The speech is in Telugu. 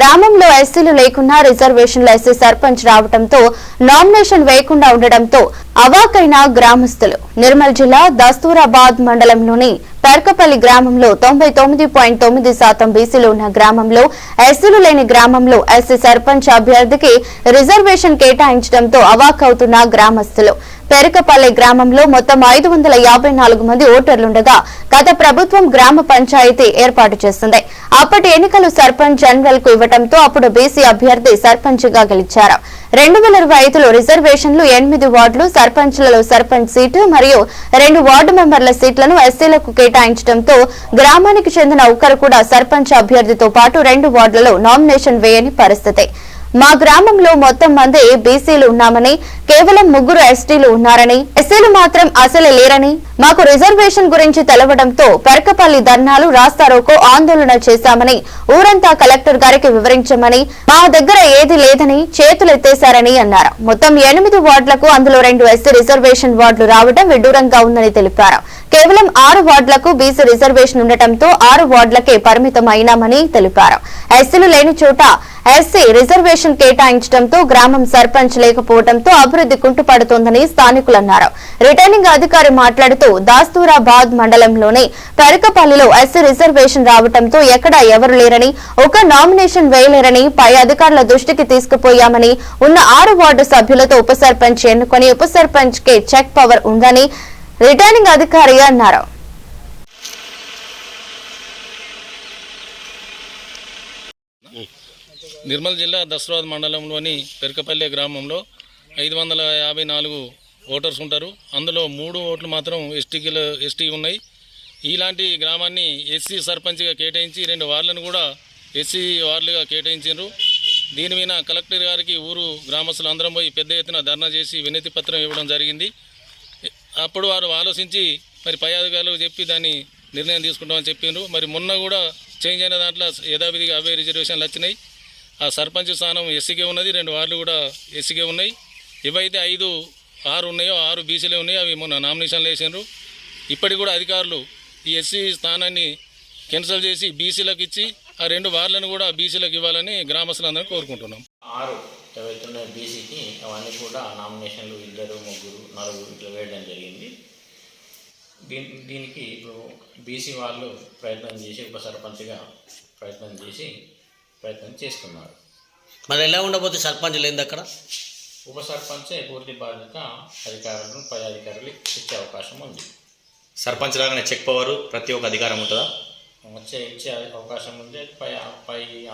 గ్రామంలో ఎస్సీలు లేకున్నా రిజర్వేషన్లు ఎస్సీ సర్పంచ్ రావడంతో నామినేషన్ వేయకుండా ఉండడంతో అవాకైన గ్రామస్తులు. నిర్మల్ జిల్లా దస్తూరాబాద్ మండలంలోని పెరకపల్లి గ్రామంలో తొంభై తొమ్మిది పాయింట్ తొమ్మిది శాతం బీసీలు ఉన్న గ్రామంలో ఎస్సీలు లేని గ్రామంలో ఎస్సీ సర్పంచ్ అభ్యర్థికి రిజర్వేషన్ కేటాయించడంతో అవాకవుతున్న గ్రామస్తులు. పెరకపల్లి గ్రామంలో మొత్తం ఐదు వందల యాభై నాలుగు మంది ఓటర్లుండగా గత ప్రభుత్వం గ్రామ పంచాయతీ ఏర్పాటు చేసింది. అప్పటి ఎన్నికలు సర్పంచ్ జనరల్కు ఇవ్వడంతో అప్పుడు బీసీ అభ్యర్థి సర్పంచ్గా గెలిచారు. రెండు వేల ఇరవై ఐదులో రిజర్వేషన్లు ఎనిమిది వార్డులు సర్పంచ్లలో సర్పంచ్ సీటు మరియు రెండు వార్డు మెంబర్ల సీట్లను ఎస్సీలకు కేటాయించడంతో గ్రామానికి చెందిన ఒకరు కూడా సర్పంచ్ అభ్యర్థితో పాటు రెండు వార్డులలో నామినేషన్ వేయని పరిస్థితి. మా గ్రామంలో మొత్తం మంది బీసీలు ఉన్నామని కేవలం ముగ్గురు ఎస్టీలు ఉన్నారని ఎస్సీలు మాత్రం అసలు లేరని మాకు రిజర్వేషన్ గురించి తెలవడంతో పెరకపల్లి ధర్నాలు రాస్తారోకో ఆందోళన చేశామని ఊరంతా కలెక్టర్ గారికి వివరించమని మా దగ్గర ఏది లేదని చేతులెత్తేశారని అన్నారు. మొత్తం ఎనిమిది వార్డులకు అందులో రెండు ఎస్సీ రిజర్వేషన్ వార్డులు రావడం విడ్డూరంగా ఉందని తెలిపారు. కేవలం ఆరు వార్డులకు బీసీ రిజర్వేషన్ ఉండటంతో ఆరు వార్డులకే పరిమితం అయినామని తెలిపారు. ఎస్సీలు లేని చోట ఎస్సీ రిజర్వేషన్ కేటాయించడంతో గ్రామం సర్పంచ్ లేకపోవడంతో అభివృద్ధి కుంటుపడుతోందని స్థానికులు అన్నారు. రిటర్నింగ్ అధికారి మాట్లాడుతూ దాస్తూరాబాద్ మండలంలోని పెరకపల్లిలో ఎస్సీ రిజర్వేషన్ రావడంతో ఎక్కడా ఎవరు లేరని ఒక నామినేషన్ వేయలేరని పై అధికారుల దృష్టికి తీసుకుపోయామని ఉన్న ఆరు వార్డు సభ్యులతో ఉప సర్పంచ్ ఎన్నుకొని ఉప సర్పంచ్కి చెక్ పవర్ ఉందని రిటర్నింగ్ అధికారి అన్నారు. నిర్మల్ జిల్లా దసరాబాద్ మండలంలోని పెరకపల్లె గ్రామంలో ఐదు వందల యాభై నాలుగు ఓటర్స్ ఉంటారు. అందులో మూడు ఓట్లు మాత్రం ఎస్టీకి ఎస్టీ ఉన్నాయి. ఇలాంటి గ్రామాన్ని ఎస్సీ సర్పంచ్గా కేటాయించి రెండు వార్డులను కూడా ఎస్సీ వార్డులుగా కేటాయించారు దీని మీద కలెక్టర్ గారికి ఊరు గ్రామస్తులు అందరం పోయి పెద్ద ఎత్తున ధర్నా చేసి వినతి పత్రం ఇవ్వడం జరిగింది. అప్పుడు వారు ఆలోచించి మరి పై అధికారులకు చెప్పి దాన్ని నిర్ణయం తీసుకుంటామని చెప్పిండ్రు. మరి మొన్న కూడా చేంజ్ అయిన దాంట్లో యథావిధిగా అవే రిజర్వేషన్లు వచ్చినాయి. ఆ సర్పంచ్ స్థానం ఎస్సీకే ఉన్నది రెండు వార్డులు కూడా ఎస్సీకే ఉన్నాయి. ఇవైతే ఐదు ఆరు ఉన్నాయో ఆరు బీసీలే ఉన్నాయి అవి మొన్న నామినేషన్లు వేసిండ్రు. ఇప్పటికి కూడా అధికారులు ఈ ఎస్సీ స్థానాన్ని క్యాన్సల్ చేసి బీసీలకు ఇచ్చి ఆ రెండు వార్డులను కూడా బీసీలకు ఇవ్వాలని గ్రామస్తులందరూ కోరుకుంటున్నాం. ఆరు ఏవైతున్నాయో బీసీకి అవన్నీ కూడా నామినేషన్లు ఇద్దరు ముగ్గురు నలుగురు ఇట్లా వేయడం జరిగింది. దీని దీనికి ఇప్పుడు బీసీ వాళ్ళు ప్రయత్నం చేసి ఉప సర్పంచ్గా ప్రయత్నం చేసి ప్రయత్నం చేస్తున్నారు. మరి ఎలా ఉండబోతే సర్పంచ్ లేదు అక్కడ? ఉప సర్పంచే పూర్తి బాధ్యత అధికారులను పై అధికారులు ఇచ్చే అవకాశం ఉంది. సర్పంచ్ లాగానే చెక్ పవర్ ప్రతి ఒక్క అధికారం ఉంటుందా? వచ్చే ఇచ్చే అవకాశం ఉంది పై పై